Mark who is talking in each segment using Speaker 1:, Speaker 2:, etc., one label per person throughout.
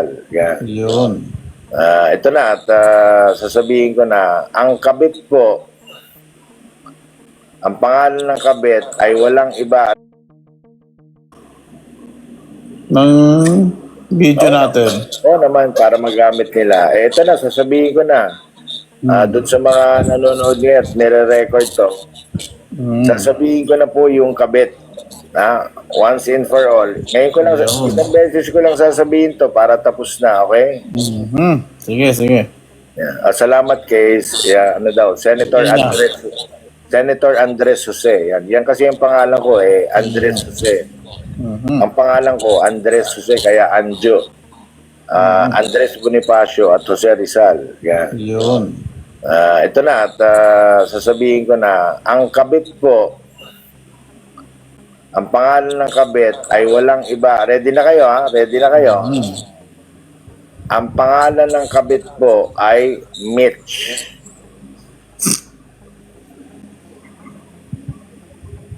Speaker 1: Rizal. Yan.
Speaker 2: Yun.
Speaker 1: Ah, ito na at ah, sasabihin ko na ang kabit po ang pangalan ng kabit ay walang iba
Speaker 2: Ng video natin.
Speaker 1: Oo naman para magamit nila. Eh, ito na sasabihin ko na. Ah, doon sa mga nanonood ngayon, nire-record to.
Speaker 2: Mm.
Speaker 1: Sasabihin ko na po yung kabit. Na, once and for all. Ngayon ko lang,
Speaker 2: Ayun.
Speaker 1: isang beses ko lang sasabihin to para tapos na, okay?
Speaker 2: Mhm. Sige, sige.
Speaker 1: Yeah. Ah, salamat kay yeah, ano daw, Senator
Speaker 2: Yun na.
Speaker 1: Andres Senator Andres Jose. Yan, yan kasi yung pangalan ko eh, Andres Jose.
Speaker 2: Mhm.
Speaker 1: Ang pangalan ko Andres Jose kaya Anjo. Ah, Andres Bonifacio at Jose Rizal. Yan.
Speaker 2: Yun.
Speaker 1: Ah, ito na at ah, sasabihin ko na ang kabit po ang pangalan ng kabit ay walang iba. Ready na kayo ha? Ready na kayo?
Speaker 2: Mm.
Speaker 1: Ang pangalan ng kabit po ay Mitch.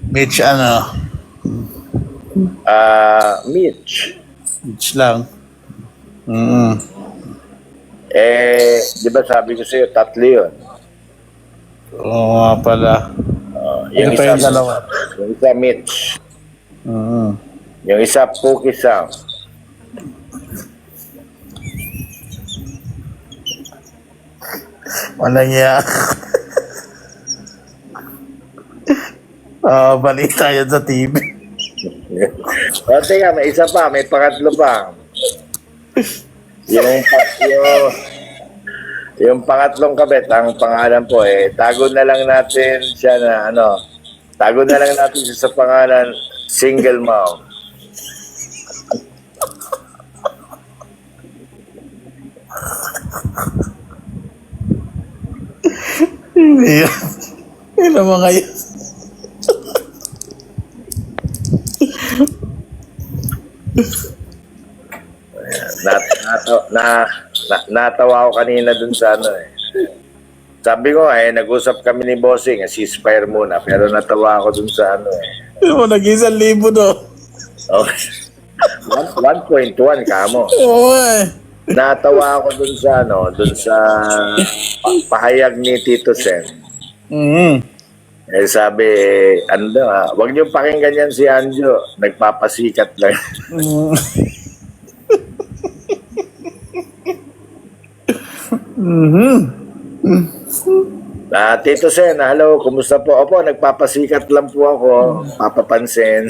Speaker 2: Mitch, ano?
Speaker 1: Ah, Mitch.
Speaker 2: Mitch lang. Mm.
Speaker 1: Eh, di ba sabi ko sa'yo, tatlo yun.
Speaker 2: Oo nga pala.
Speaker 1: Ah,
Speaker 2: Ano pa yung dalawa?
Speaker 1: Yung isa, Mitch.
Speaker 2: Mm.
Speaker 1: Yung isa, Pookie Sam.
Speaker 2: Walang iya. Ah, balita yan sa TV.
Speaker 1: o, teka, may isa pa, may pangatlo pa. Yung, yung, yung pangatlong kabit, ang pangalan po eh, tago na lang natin siya na ano, tago na lang natin sa pangalan, single mom.
Speaker 2: Hindi yan. Ilan mga yan?
Speaker 1: na, natawa, na, na, natawa ako kanina dun sa ano eh. Sabi ko eh, nag-usap kami ni Bossing, eh, ceasefire muna, pero natawa ako dun sa ano eh.
Speaker 2: Ilan mo, nag-isang libo do.
Speaker 1: Oh. One- 1.1 kamo.
Speaker 2: Oo eh.
Speaker 1: Natawa ako dun sa ano, dun sa pa- pahayag ni Tito Sen.
Speaker 2: Mm.
Speaker 1: Eh sabi, eh, ano daw, ah, wag niyo pakinggan yan si Anjo, nagpapasikat lang.
Speaker 2: Mhm.
Speaker 1: Ah, Tito Sen, hello, kumusta po? Opo, nagpapasikat lang po ako, papapansin.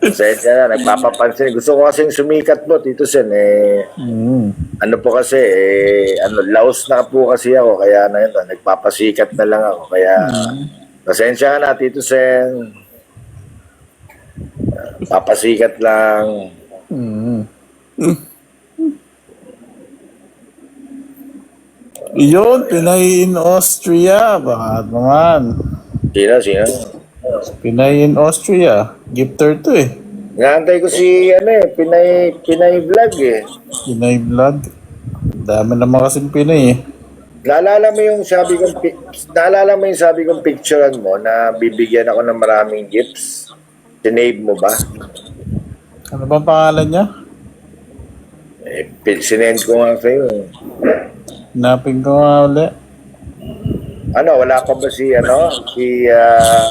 Speaker 1: Pasensya na, nagpapapansin. Gusto ko kasing sumikat po, Tito Sen. Eh,
Speaker 2: Mm.
Speaker 1: ano po kasi, eh, ano, laos na po kasi ako, kaya na yun, ah, nagpapasikat na lang ako. Kaya, pasensya ka na, Tito Sen. Ah, Papasikat lang.
Speaker 2: Mm. Yun, Pinay in Austria. Baka naman.
Speaker 1: Sino, sino?
Speaker 2: Pinay in Austria. Gifter to eh.
Speaker 1: Inaantay ko si, ano eh, Pinay, Pinay Vlog eh.
Speaker 2: Pinay vlog. Dami naman kasing Pinay eh.
Speaker 1: Naalala mo yung sabi kong pi- naalala mo yung sabi kong picturean mo na bibigyan ako ng maraming gifts? Sinave mo ba?
Speaker 2: Ano bang pangalan niya?
Speaker 1: Eh, pin- sinend ko nga sa'yo. eh.
Speaker 2: Napin ko nga uli.
Speaker 1: Ano, wala pa ba si, ano, si, ah,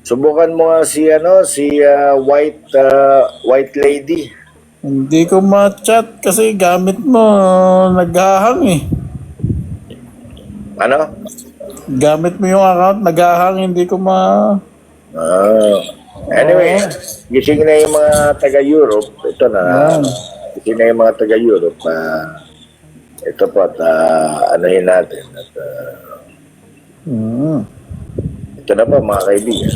Speaker 1: subukan mo nga si, ano, si ah, white, ah, white lady.
Speaker 2: Hindi ko ma-chat kasi gamit mo naghahang eh.
Speaker 1: Ano?
Speaker 2: Gamit mo yung account, naghahang, hindi ko ma...
Speaker 1: Ah. Anyway, gising na yung mga taga-Europe. Ito na.
Speaker 2: Yan.
Speaker 1: Gising na yung mga taga-Europe. Ah, ito po at ah, anuhin natin. At, ah,
Speaker 2: Mm.
Speaker 1: ito na po mga kaibigan.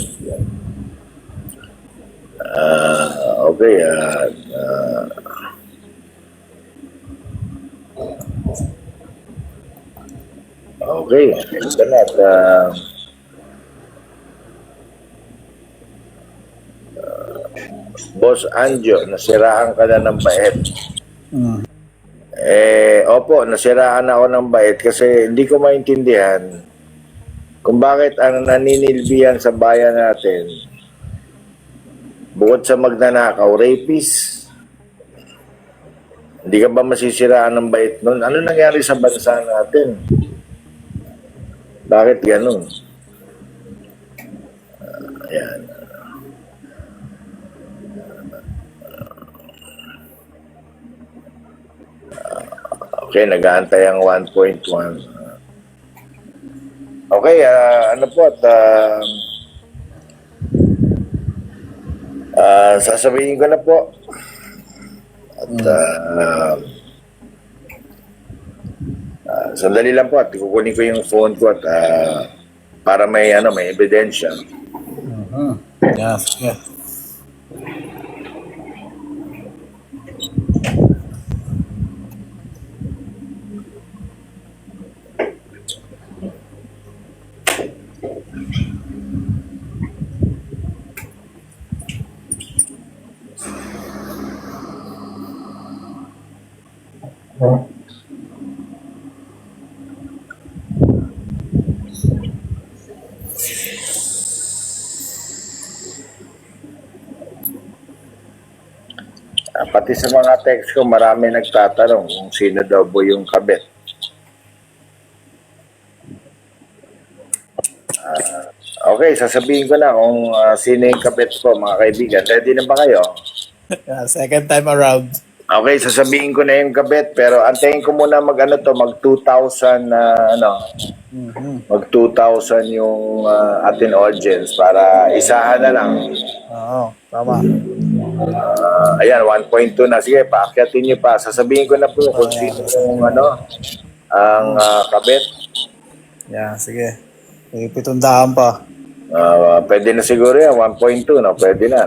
Speaker 1: Ah, okay. ah, ah, okay. Ito na. At, ah, Boss Anjo, nasiraan ka na ng bait.
Speaker 2: Mm.
Speaker 1: Eh, opo, nasiraan ako ng bait kasi hindi ko maintindihan kung bakit ang naninilbihan sa bayan natin bukod sa magnanakaw, rapist, Hindi ka ba masisiraan ng bait nun? Ano nangyari sa bansa natin? Bakit ganun? Ah, Ayan. Okay, nag-aantay ang 1.1. Okay, ah, ano po at ah, ah, sasabihin ko na po. At ah, ah, sandali lang po at kukunin ko yung phone ko at ah, para may ano may ebidensya.
Speaker 2: Mhm. Yeah, sige.
Speaker 1: Pati sa mga text ko, marami nagtatanong kung sino daw po yung kabit. Ah, okay, sasabihin ko na kung ah, sino yung kabit ko, mga kaibigan. Ready na ba kayo?
Speaker 2: Second time around.
Speaker 1: Okay, sasabihin ko na yung kabit, pero antayin ko muna mag ano to, mag 2,000 na ano,
Speaker 2: Mhm.
Speaker 1: mag 2,000 yung ah, ating audience para isahan na lang.
Speaker 2: Oo, tama.
Speaker 1: Ayan, 1.2 na. Sige, paakyatin niyo pa. Sasabihin ko na po kung sino yung ano, ang ah, kabit.
Speaker 2: Yeah, sige. May pitong daan pa.
Speaker 1: Ah, pwede na siguro yan, 1.2, no? Pwede na.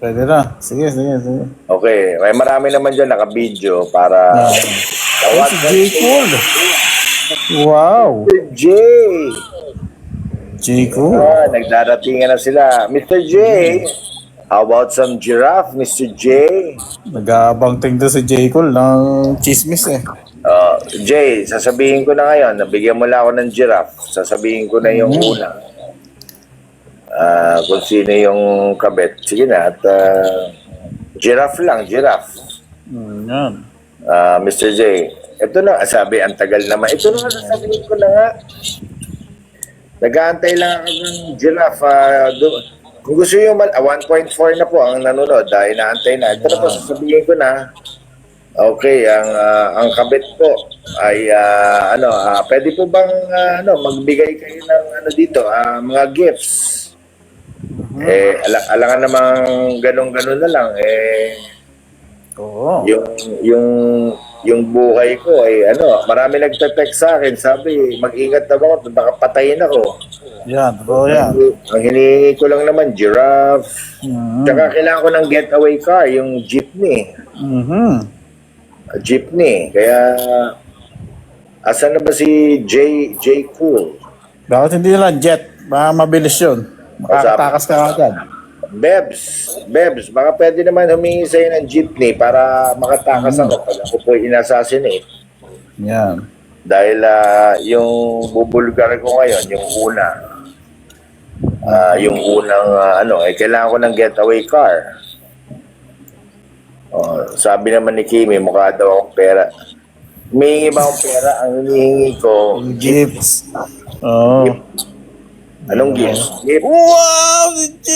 Speaker 2: Pwede na. Sige, sige, sige.
Speaker 1: Okay, may marami naman dyan naka-video para... Tawag
Speaker 2: Si J. Cool. Wow.
Speaker 1: J!
Speaker 2: J. Cool.
Speaker 1: Ah, nagdaratingan na sila. Mr. J! How about some giraffe, Mr. J?
Speaker 2: Nag-aabang tingin si J. Cool ng chismis eh.
Speaker 1: Uh, Jay, sasabihin ko na ngayon, nabigyan mo lang ako ng giraffe. Sasabihin ko na yung una. Ah, kung sino yung kabit. Sige na, at ah, giraffe lang, giraffe.
Speaker 2: Mm, yan.
Speaker 1: Ah, Mr. J, ito na, sabi, ang tagal naman. Ito na sasabihin ko na nga. Nag-aantay lang ako ng giraffe. ah, do- kung gusto nyo, man, ah, 1.4 na po ang nanonood dahil naantay na. Ito na po, sasabihin ko na. Okay, ang ah, ang kabit po ay ah, ano, ah, pwede po bang ah, ano, magbigay kayo ng ano dito, ah, mga gifts. Eh ala- alangan namang ganun-ganun na lang eh
Speaker 2: Oo.
Speaker 1: yung yung yung buhay ko ay ano, marami nagte-text sa akin, sabi, mag-ingat na ako, baka patayin ako.
Speaker 2: Yan, totoo yan.
Speaker 1: Ang hinihingi ko lang naman giraffe.
Speaker 2: Mhm.
Speaker 1: Tsaka kailangan ko ng getaway car, yung jeepney.
Speaker 2: Mhm.
Speaker 1: jeepney. Kaya, asan na ba si J, J Cool?
Speaker 2: Bakit hindi lang jet? Baka mabilis yun. Makakatakas ka agad.
Speaker 1: Bebs, Bebs, baka pwede naman humingi sa'yo ng jeepney para makatakas ako pag ako po inassassinate.
Speaker 2: Yan.
Speaker 1: Dahil ah, yung bubulgar ko ngayon, yung una, ah, yung unang ah, ano, eh, kailangan ko ng getaway car. Oh, sabi naman ni Kimi, mukha daw akong pera. Humingi ba akong pera? Ang hinihingi ko.
Speaker 2: Gifts. Oo.
Speaker 1: Anong gift? Gift?
Speaker 2: Wow! Si J.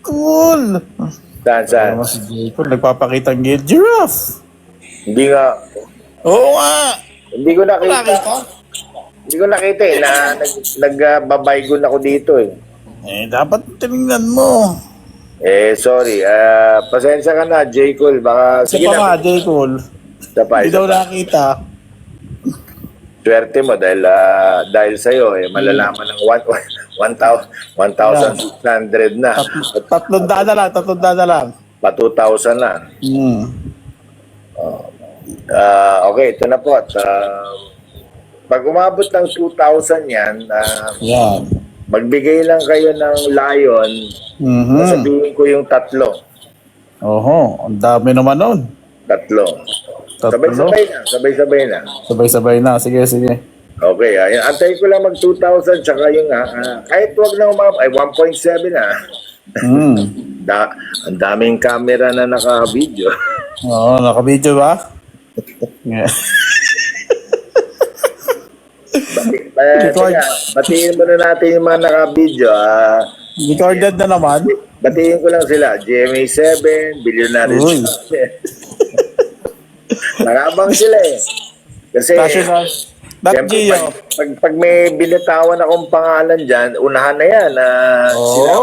Speaker 2: Cool!
Speaker 1: Saan, saan?
Speaker 2: Ano si J. Cool? Nagpapakita ng gift. Giraffe!
Speaker 1: Hindi nga,
Speaker 2: Oo nga!
Speaker 1: hindi ko
Speaker 2: nakita.
Speaker 1: Hindi ko nakita eh, na nag, nagbabaygon ako dito eh.
Speaker 2: Eh, dapat tinignan mo.
Speaker 1: Eh, sorry. ah pasensya ka na, J. Cole. Baka,
Speaker 2: Kasi
Speaker 1: sige
Speaker 2: pa nga,
Speaker 1: na.
Speaker 2: J. Cool.
Speaker 1: Isa pa,
Speaker 2: Hindi
Speaker 1: isa
Speaker 2: daw
Speaker 1: pa.
Speaker 2: nakita.
Speaker 1: Swerte mo dahil ah, dahil sa'yo, eh, malalaman ng 1,600 na.
Speaker 2: Tat- tatlong daan na lang, tatlong daan na lang.
Speaker 1: Pa 2,000 na.
Speaker 2: Hmm.
Speaker 1: Ah, okay, ito na po. At, ah, pag umabot ng 2,000 yan, ah,
Speaker 2: Yan.
Speaker 1: Magbigay lang kayo ng lion.
Speaker 2: Mhm.
Speaker 1: Sabihin ko yung tatlo.
Speaker 2: Oho, ang dami naman nun.
Speaker 1: Tatlo.
Speaker 2: Tatlo.
Speaker 1: Sabay-sabay na. Sabay-sabay na.
Speaker 2: Sabay-sabay na. Sige, sige.
Speaker 1: Okay, ayan. Antay ko lang mag 2,000 tsaka yung ah, ah, kahit wag na umab ay 1.7 na.
Speaker 2: Hmm.
Speaker 1: Da, ang daming camera na naka-video.
Speaker 2: Oo, nakabidyo ba? Yeah.
Speaker 1: Eh,
Speaker 2: Record.
Speaker 1: batiin muna natin yung mga naka-video. Ah,
Speaker 2: Recorded na naman.
Speaker 1: batiin ko lang sila. GMA7, Billionaire.
Speaker 2: Uy.
Speaker 1: Nakabang sila eh. Kasi,
Speaker 2: Kasi Ba't
Speaker 1: siyempre,
Speaker 2: Gio?
Speaker 1: pag, pag, pag may binitawan akong pangalan dyan, unahan na yan. na sila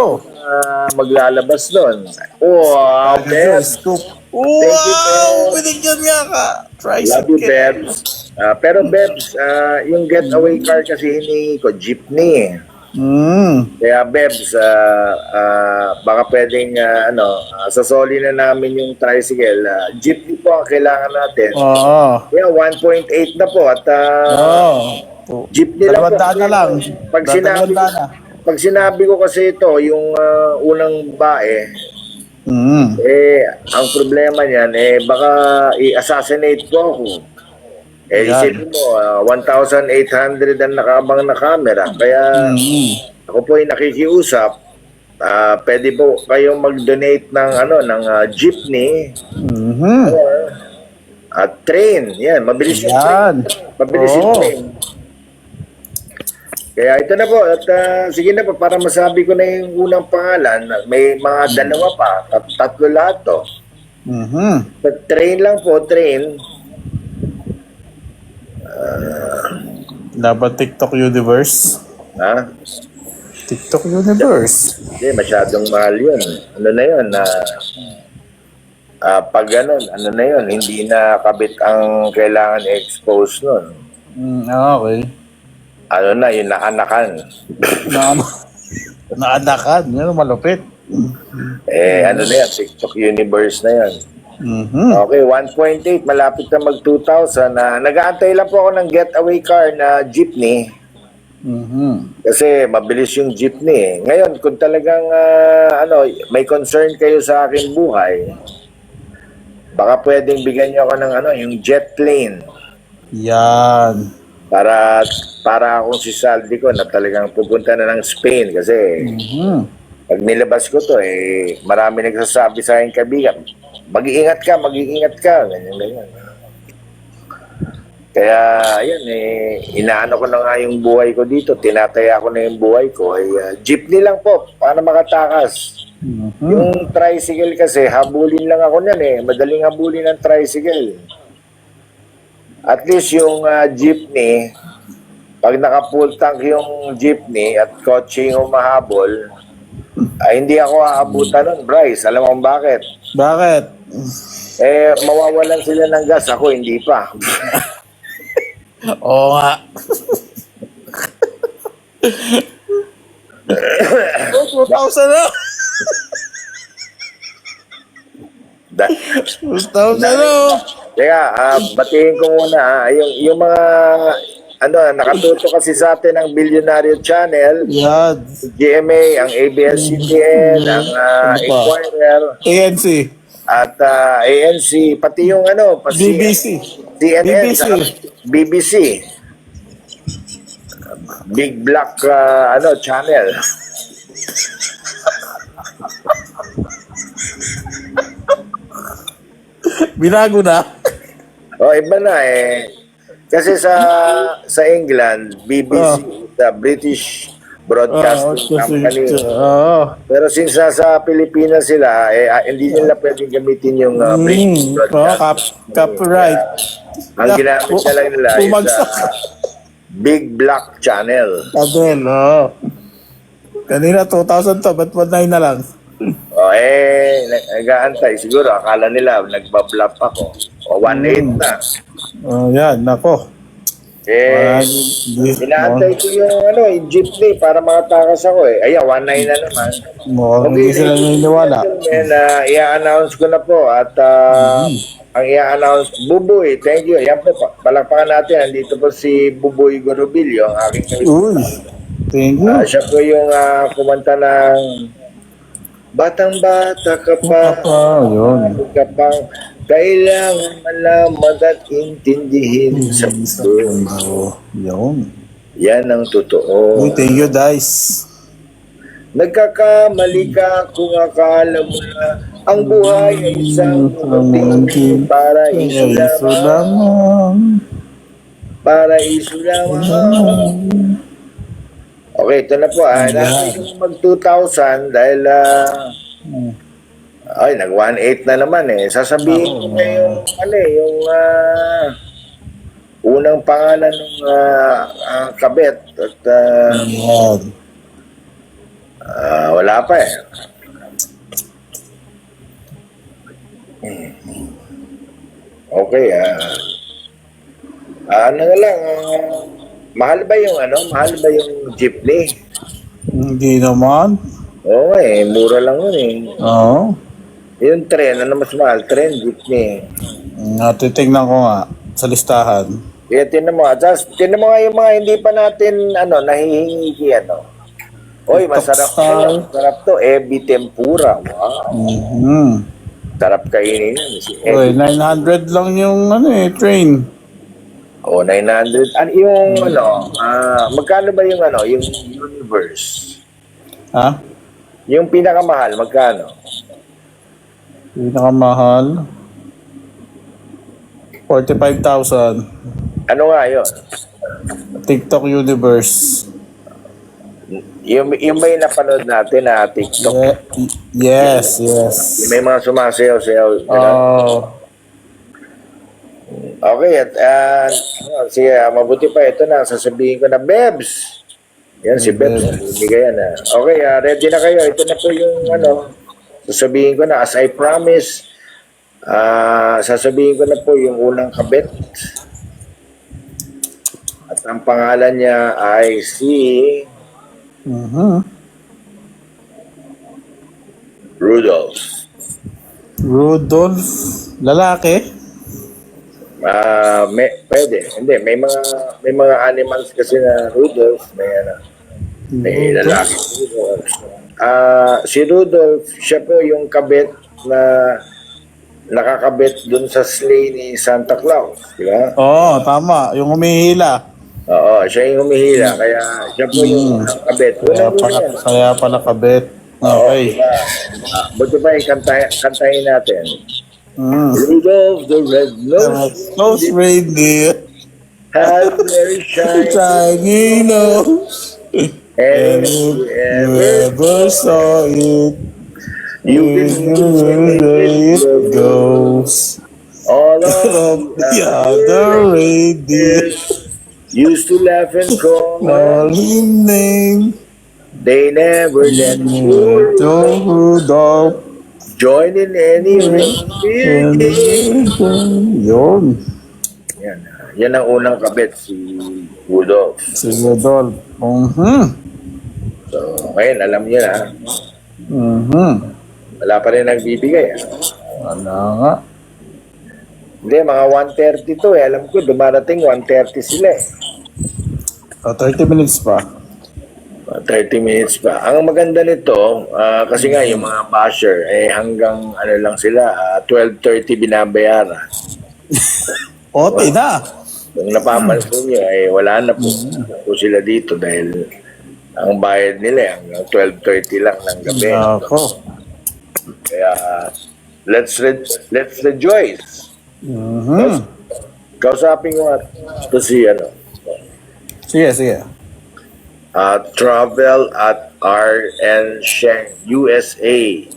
Speaker 1: Maglalabas doon. Wow, you,
Speaker 2: Wow!
Speaker 1: Bebs.
Speaker 2: Binigyan niya ka.
Speaker 1: Love you, Bebs. Ah, pero Bebs, ah, yung getaway car kasi hinihingi ko, jeepney eh.
Speaker 2: Mm.
Speaker 1: Kaya Bebs, ah, ah, baka pwedeng ah, ano, ah, sasoli na namin yung tricycle. Ah, jeepney po ang kailangan natin.
Speaker 2: Oo.
Speaker 1: Kaya 1.8 na po at ah,
Speaker 2: Oo.
Speaker 1: jeepney lang po.
Speaker 2: Dalawang na lang.
Speaker 1: Pag sinabi,
Speaker 2: na.
Speaker 1: Pag sinabi ko kasi ito, yung ah, unang bae,
Speaker 2: Mm.
Speaker 1: eh, ang problema niyan, eh, baka i-assassinate ko ako. Eh,
Speaker 2: Yan.
Speaker 1: isipin mo, ah, 1,800 ang nakabang na camera. Kaya,
Speaker 2: Mm.
Speaker 1: ako po ay nakikiusap. Ah, pwede po kayong mag-donate ng ano ng ah, jeepney
Speaker 2: Mhm.
Speaker 1: or at train. Yan, mabilis yung train.
Speaker 2: Yan.
Speaker 1: Mabilis yung
Speaker 2: Oo.
Speaker 1: train. Kaya ito na po at ah, sige na po para masabi ko na yung unang pangalan. May mga dalawa pa, tat- tatlo lahat to.
Speaker 2: Mhm.
Speaker 1: Sa train lang po, train.
Speaker 2: Dapat TikTok Universe.
Speaker 1: Ha?
Speaker 2: TikTok Universe.
Speaker 1: Hindi, masyadong mahal yun. Ano na yun? Na, ah, pag ganun, ano na yun, hindi na kabit ang kailangan i-expose nun.
Speaker 2: Mm, ah, okay.
Speaker 1: Ano na, yung naanakan.
Speaker 2: Na, naanakan. Yan, malupit.
Speaker 1: Eh, ano na yan, TikTok universe na yan.
Speaker 2: Mhm.
Speaker 1: Okay, 1.8, malapit na mag 2,000. na nag-aantay lang po ako ng getaway car na jeepney.
Speaker 2: Mhm.
Speaker 1: Kasi mabilis yung jeepney. eh. Ngayon, kung talagang ah, ano, may concern kayo sa akin buhay, baka pwedeng bigyan niyo ako ng ano, yung jet plane.
Speaker 2: Yan.
Speaker 1: Para para akong si Saldi ko na talagang pupunta na ng Spain kasi
Speaker 2: Mhm.
Speaker 1: pag nilabas ko to eh marami nagsasabi sa akin kaibigan mag-iingat ka mag-iingat ka ganyan ganyan kaya ayun eh inaano ko na nga yung buhay ko dito tinataya ko na yung buhay ko ay ah, jeepney lang po para makatakas
Speaker 2: Mhm.
Speaker 1: yung tricycle kasi habulin lang ako niyan eh madaling habulin ng tricycle at least yung ah, jeepney pag naka-full tank yung jeepney at kotse yung humahabol, ay hindi ako aabutan nun, Bryce. Alam mo kung bakit?
Speaker 2: Bakit?
Speaker 1: Eh, mawawalan sila ng gas. Ako, hindi pa.
Speaker 2: Oo nga. oh, 2,000 na!
Speaker 1: Da-
Speaker 2: 2,000 na!
Speaker 1: Teka, ah, batiin ko muna. ah, yung, yung mga, ano, nakatuto kasi sa atin ng Billionaire Channel,
Speaker 2: Yan.
Speaker 1: GMA, ang ABS-CBN, ang ah,
Speaker 2: Ano pa?
Speaker 1: Inquirer,
Speaker 2: ANC.
Speaker 1: at ah, ANC, pati yung ano, pati
Speaker 2: BBC.
Speaker 1: CNN,
Speaker 2: BBC.
Speaker 1: BBC. Big Black ah, ano channel.
Speaker 2: Binago na.
Speaker 1: O iba na eh. Kasi sa sa England, BBC, the British Broadcasting
Speaker 2: Oo,
Speaker 1: Company.
Speaker 2: Oo.
Speaker 1: Pero since nasa Pilipinas sila, eh, ah, hindi nila pwedeng gamitin yung ah, British
Speaker 2: Mm, oh,
Speaker 1: Broadcasting.
Speaker 2: cap, copyright.
Speaker 1: Ang ginamit na lang nila is ah, Big Black Channel.
Speaker 2: Adel, oo. Kanina 2,000 to, ba't 1,900 na lang?
Speaker 1: O eh, nag- nag-aantay. Siguro, akala nila nagbablap ako. O 1.8 na.
Speaker 2: Oh, yan, nako.
Speaker 1: Eh,
Speaker 2: Wala,
Speaker 1: inaantay ko yung ano, yung jeepney para makatakas ako eh. Ayan, 1.9 na naman.
Speaker 2: Mukhang hindi sila naniniwala.
Speaker 1: And, uh, i-announce ko na po at uh,
Speaker 2: Mm-hmm.
Speaker 1: ang i-announce, Buboy, thank you. Ayan po, pa- palakpakan natin. Andito po si Buboy Gorobilio, ang aking
Speaker 2: Uy, thank you.
Speaker 1: Ah, siya po yung ah, kumanta ng Batang bata ka pa,
Speaker 2: Ah, yun.
Speaker 1: ka pang kailangan malaman at intindihin sa mundo.
Speaker 2: Yun.
Speaker 1: Yan ang totoo.
Speaker 2: thank you, guys.
Speaker 1: Nagkakamali ka kung akala mo na Ang buhay ay isang munting para iso lamang. Para iso lamang. Okay, ito na po. Ah, natin yung mag 2,000 dahil ah, ay, nag 1.8 na naman eh. Sasabihin ko na yung, ano eh, yung ah, unang pangalan ng ah, ah, kabet. At
Speaker 2: Yan.
Speaker 1: ah, wala pa eh. Okay, ah. Ah, ano na lang, ah, mahal ba yung ano? Mahal ba yung jeepney?
Speaker 2: Hindi naman.
Speaker 1: Oo eh, mura lang yun eh.
Speaker 2: Oo.
Speaker 1: Yung tren, ano mas mahal? Tren, jeepney.
Speaker 2: Nga, titignan ko nga sa listahan.
Speaker 1: Kaya tinan mo, at tinan mo nga yung mga hindi pa natin, ano, nahihingi ano. Oy, masarap to. Masarap to. Ebi tempura. Wow.
Speaker 2: Mhm.
Speaker 1: Sarap kainin yan. Si Ebi.
Speaker 2: 900 lang yung ano eh, train.
Speaker 1: Oh, 900. Ano yung, ano, ah, magkano ba yung, ano, yung universe?
Speaker 2: Ha?
Speaker 1: Yung pinakamahal, magkano?
Speaker 2: Pinakamahal. 45,000.
Speaker 1: Ano nga yun?
Speaker 2: TikTok Universe.
Speaker 1: Yung, yung may napanood natin na TikTok.
Speaker 2: Ye- yes, yes.
Speaker 1: Yung may mga sumasayaw-sayaw.
Speaker 2: Oh,
Speaker 1: Okay, at uh, sige, ah, mabuti pa ito na, sasabihin ko na, Bebs! Yan, si Bebs, bibigay yan. ah. Okay, ah, ready na kayo. Ito na po yung, ano, sasabihin ko na, as I promise, ah, sasabihin ko na po yung unang kabit. At ang pangalan niya ay si
Speaker 2: mhm.
Speaker 1: Rudolph.
Speaker 2: Rudolph. Lalaki?
Speaker 1: Ah, may, pwede. Hindi, may mga may mga animals kasi na Rudolph, may ano, may lalaki. Ah, si Rudolph, siya po yung kabit na nakakabit dun sa sleigh ni Santa Claus, di ba?
Speaker 2: Oo, oh, tama. Yung humihila.
Speaker 1: Oo, siya yung humihila, kaya siya po yung kabit.
Speaker 2: Kaya
Speaker 1: Unang
Speaker 2: pala,
Speaker 1: yan.
Speaker 2: kaya pala kabit. Okay.
Speaker 1: Ah, buti pa ikantay, kantahin natin.
Speaker 2: Mm.
Speaker 1: Rudolph the red-nosed
Speaker 2: Close reindeer.
Speaker 1: had very shiny
Speaker 2: Shiny nose.
Speaker 1: and
Speaker 2: And
Speaker 1: if you
Speaker 2: you
Speaker 1: ever
Speaker 2: ever saw it.
Speaker 1: You
Speaker 2: Where it
Speaker 1: can
Speaker 2: goes.
Speaker 1: all
Speaker 2: Of
Speaker 1: of
Speaker 2: the other reindeer.
Speaker 1: used to laugh and call.
Speaker 2: Call him name.
Speaker 1: They never let you
Speaker 2: To Rudolph.
Speaker 1: join in any reindeer
Speaker 2: And
Speaker 1: game.
Speaker 2: Yun.
Speaker 1: Yan, ah, yan ang unang kabit, si Rudolph.
Speaker 2: Si Rudolph. Mhm.
Speaker 1: So, ngayon, alam niyo na,
Speaker 2: Mhm.
Speaker 1: wala pa rin nagbibigay. ah.
Speaker 2: Wala nga.
Speaker 1: Hindi, mga 1.30 to eh. Alam ko, dumarating 1.30 sila eh.
Speaker 2: Oh, 30 minutes pa.
Speaker 1: Mga 30 minutes pa. Ang maganda nito, ah, kasi nga yung mga basher, eh hanggang ano lang sila, ah, 12.30 binabayaran.
Speaker 2: Okay na.
Speaker 1: Kung napapansin nyo, eh wala na po, po sila dito dahil ang bayad nila eh, hanggang 12.30 lang ng gabi.
Speaker 2: Ako.
Speaker 1: Kaya let's re- let's rejoice.
Speaker 2: Mhm.
Speaker 1: Kausapin ko nga ito si ano,
Speaker 2: Sige, sige.
Speaker 1: ah, travel at RN Sheng USA.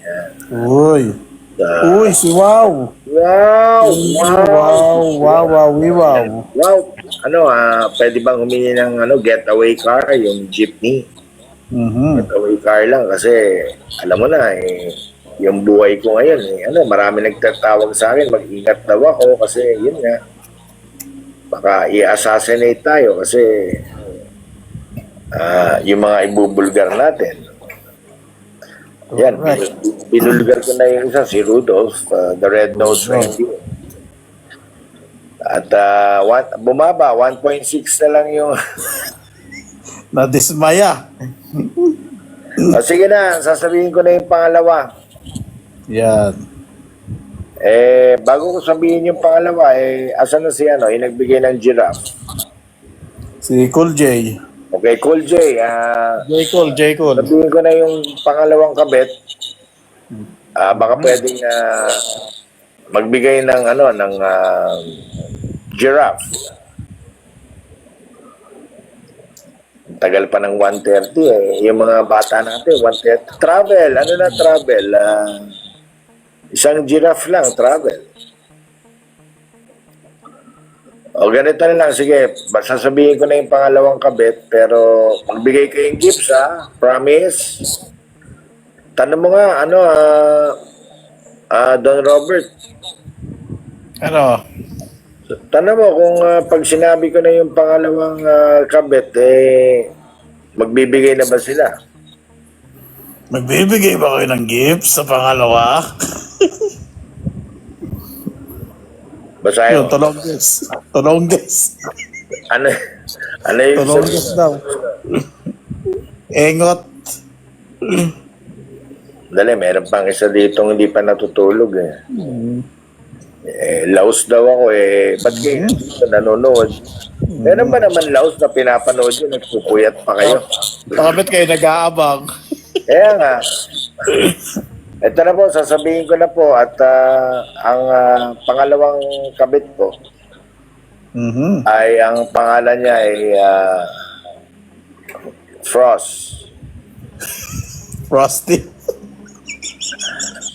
Speaker 2: Uy. Uy, si Wow.
Speaker 1: wow! Wow!
Speaker 2: Wow, wow, wow, wow.
Speaker 1: Wow! Ano, ah, pwede bang humingi ng ano, getaway car, yung jeepney?
Speaker 2: Mhm.
Speaker 1: Getaway car lang kasi alam mo na eh, yung buhay ko ngayon eh, ano, marami nagtatawag sa akin, mag-ingat daw ako kasi yun nga, baka i-assassinate tayo kasi ah, yung mga ibubulgar natin. Yan,
Speaker 2: Correct.
Speaker 1: binulgar ko na yung isa, si Rudolph, uh, the red-nosed reindeer. At ah, one, bumaba, 1.6 na lang yung...
Speaker 2: Nadismaya.
Speaker 1: Ah, sige na, sasabihin ko na yung pangalawa.
Speaker 2: Yan.
Speaker 1: Eh, bago ko sabihin yung pangalawa, eh, asan na si ano, yung nagbigay ng giraffe?
Speaker 2: Si Cool J.
Speaker 1: Okay, Cool J, ah,
Speaker 2: J. Cool, J. Cool.
Speaker 1: sabihin ko na yung pangalawang kabit. Ah, baka pwedeng ah, magbigay ng ano ng ah, giraffe. Tagal pa ng 130 eh. Yung mga bata natin, 130. Travel, ano na travel? Ah, isang giraffe lang, travel. O ganito na lang, sige, basta sabihin ko na yung pangalawang kabit, pero magbigay kayong gifts ha, promise. Tanong mo nga, ano, ah, ah, Don Robert,
Speaker 2: Ano?
Speaker 1: tanong mo kung ah, pag sinabi ko na yung pangalawang ah, kabit, eh, magbibigay na ba sila?
Speaker 2: Magbibigay ba kayo ng gift sa pangalawa?
Speaker 1: Basahin
Speaker 2: Yung
Speaker 1: mo.
Speaker 2: tulongges. Tulongges.
Speaker 1: Ano, ano yung
Speaker 2: Tulongges daw. Engot.
Speaker 1: Dali, meron pang isa dito hindi pa natutulog eh. Eh, laos daw ako eh. Ba't kayo dito nanonood? Meron ba naman laos na pinapanood yun? Nagpupuyat pa kayo?
Speaker 2: Bakit kayo nag-aabang?
Speaker 1: Kaya nga. Ito na po, sasabihin ko na po at ah, ang ah, pangalawang kabit po
Speaker 2: Mhm.
Speaker 1: ay ang pangalan niya ay ah, Frost.
Speaker 2: Frosty.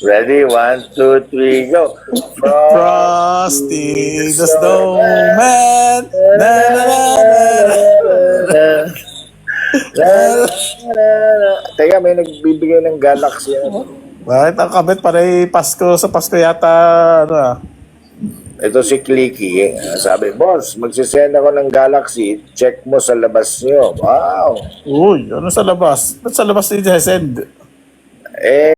Speaker 1: Ready? One, two, three, go. Frost.
Speaker 2: Frosty the snowman. Na, na, na, na, na.
Speaker 1: Teka, may nagbibigay ng galaxy. ano?
Speaker 2: Bakit ang kabit panay Pasko sa Pasko yata ano ah.
Speaker 1: Ito si Clicky. eh. Sabi, boss, magsisend ako ng galaxy. Check mo sa labas niyo. Wow.
Speaker 2: Uy, ano sa labas? Ba't sa labas ni send?
Speaker 1: Eh,